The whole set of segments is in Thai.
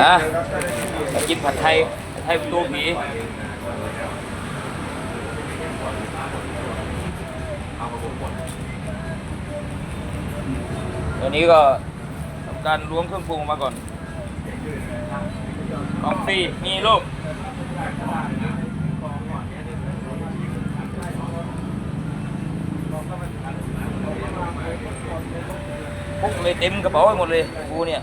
นะมากินผัดไทยไทยประตูผีตอนนี้ก็ทำการล้วงเครื่องปรุงมาก่อนของฟรีมีลูกพกเลยเต็มกระเป๋าหมดเลยกูเนี่ย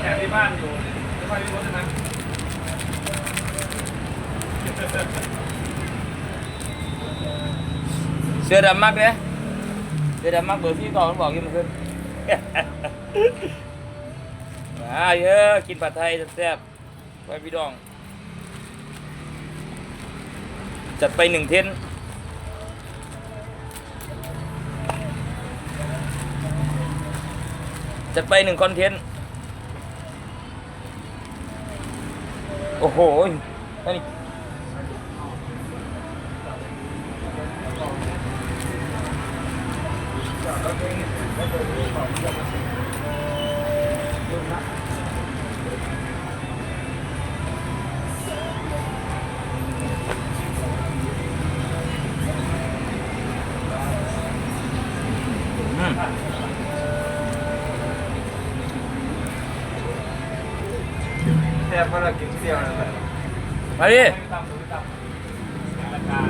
แต่ที่บ้านอยู่ไม่ค่อยมีรถนะ เสื้อดำมากเลยเสื้อดำมากเบอร์ที่ต่อมันบอกอยังมันขึ้นมาเยอะกินผัดไทยแซ่บๆไปพี่ดอง จัดไปหนึ่งเทนจัดไปหนึ่งคอนเทนต์ โอ้โหอันนี้อืม ซ่บเพราะเรากินเปรี้ยวนั่นแหละมาดิตำหมูตำราคา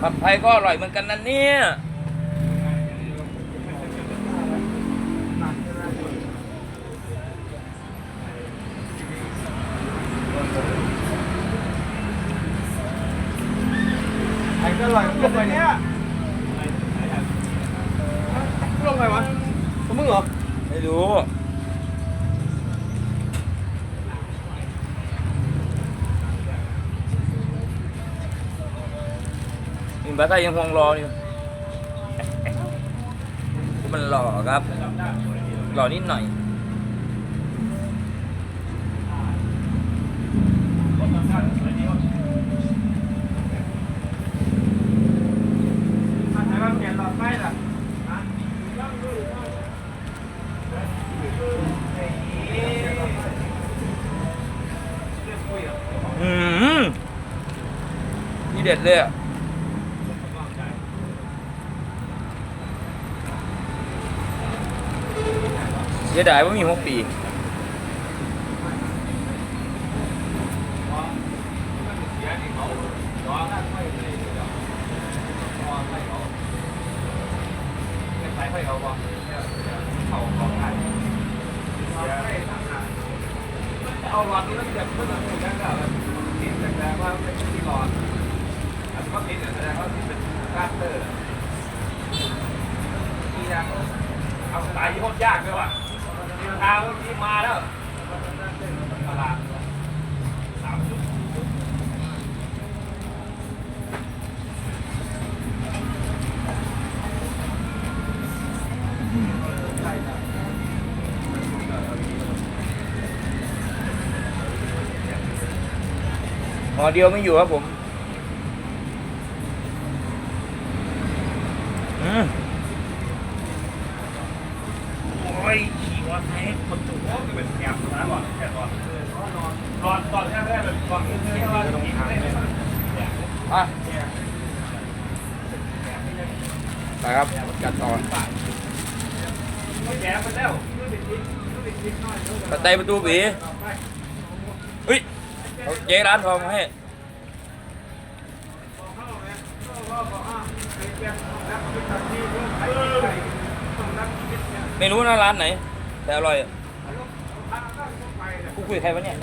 ผัดไทยก็อร่อยเหมือนกันนั่นเนี่ย มีบัตรไทยยังคงรออยู่มันหล่อครับหล่อนิดหน่อยไอ้บ้าเปลี่ยนหลอดไฟล่ะอืมนี่เด็ดเลยอะ เสียดายว่ามีหกปีใส่ไฟเขาบ่เขาของไทยเอาหลอดนี้แล้วเก็บเพื่อนคนนั้นก็แบบติดแสดงว่าไม่ใช่ที่หลอดอันก็ติดแสดงว่าที่เป็นการเตอร์ที่งเอาสายยี่ห้อยากเลยว่ะ ทางที่มาแล้วตลาดสามจุดหอเดียวไม่อยู่ครับผม อืม โอ้ยขี่วอเตอร์ไซค์คนตัวก็เป็นแอบนะก่อนแค่ก่อนตอนตอนแรกแรกเลยก่อนที่จะว่าตรงนี้เลย อะ ไปครับจัดต่อไม่แย่ไปแล้วตัดไตประตูบีเฮ้ยเอาเจ๊ร้านทองมาให้ไม่รู้นะร้านไหน แต่อร่อยอะกูคุยกับใครวะเนี่ย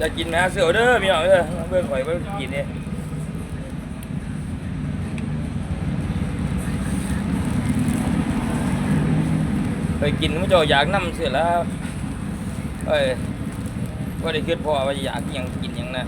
จะกินไหมฮะเสือเด้อพี่น้องเด้อเบิ่งข่อยเบิ่งกินเนี่ยไปกินมันจะอยากน้ำเสือแล้วเอ้ยก็ได้คิดพอว่าอยากยังกินยังนะ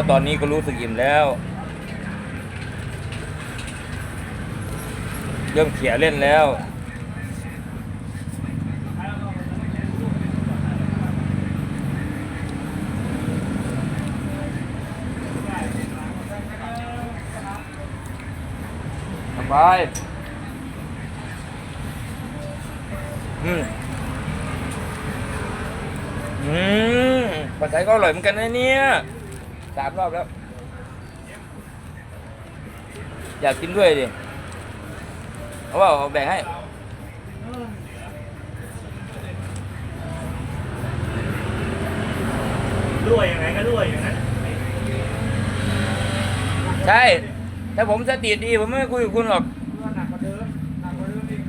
ก็ตอนนี้ก็รู้สึกอิ่มแล้ว เริ่มเขี่ยเล่นแล้วสบายอืม อืมผัดไทยก็อร่อยเหมือนกันนะเนี่ย สามรอบแล้ว อยากกินด้วยดิเอาว่าเอาแบ่งให้ด้วยยังไงก็ด้วยอย่างนั้นใช่ ถ้าผมสติดีผมไม่คุยกับคุณหรอกหนักกว่าเดิมหนักกว่าเดิมอีก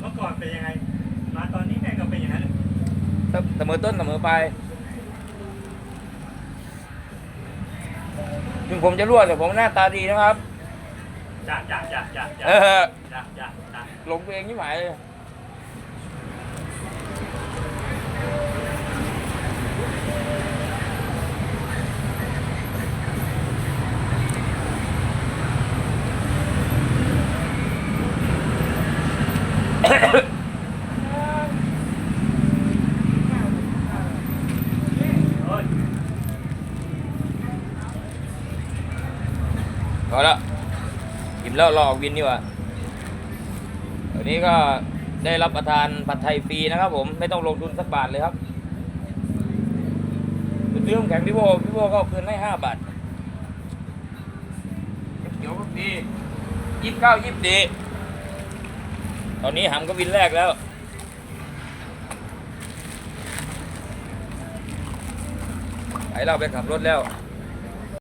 เมื่อก่อนเป็นยังไง มาตอนนี้แม่งก็เป็นอย่างนั้นเสมอต้นเสมอปลาย ถึงผมจะรั่วแต่ผมหน้าตาดีนะครับ จ้ะจ้ะจ้ะจ้ะจ้ะเออจ้ะจ้ะจ้ะหลงตัวเองยิ่งหมายเลย เฮ้ย พ อแล้วกินแล้วรอออกวินดีกว่าวันนี้ก็ได้รับประทานผัดไทยฟรีนะครับ ผมไม่ต้องลงทุนสักบาทเลยครับซื้อน้ำแข็งพี่โบพี่โบก็เอาคืนให้ห้าบาทเขียวก็ฟรียิบเก้ายิบดีตอนนี้หำก็วินแรกแล้วไปเราไปขับรถแล้ว